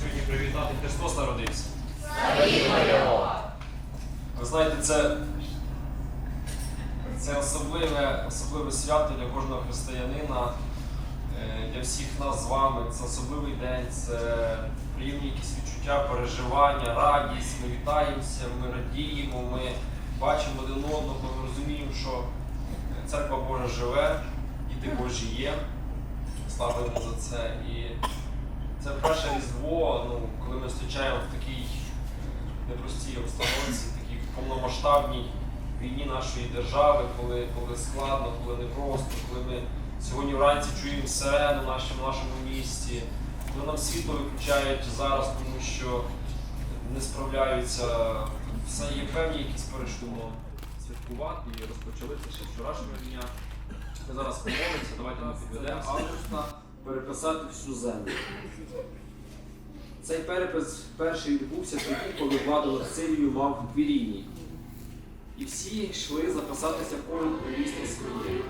Сьогодні привітати Христос народився. Ви знаєте, це, це особливе, особливе свято для кожного християнина, е, для всіх нас з вами. Це особливий день, це приємні якісь відчуття, переживання, радість. Ми вітаємося, ми радіємо, ми бачимо один одного, ми розуміємо, що церква Божа живе, діти Божі є. Слава за це. І це перше різдво, ну, коли ми зустрічаємо в такій непростій обстановці, такій повномасштабній війні нашої держави, коли, коли складно, коли непросто, коли ми сьогодні вранці чуємо сирену в нашому, нашому місті, коли нам світло виключають зараз, тому що не справляються, все є певні якісь перешкоди святкувати і розпочали це ще вчорашнього дня. Ми зараз помолимося, давайте ми підведемо Августа переписати всю землю. Цей перепис перший відбувся тоді, коли владу над мав мав Квіріній. І всі йшли записатися кожен у місто своє.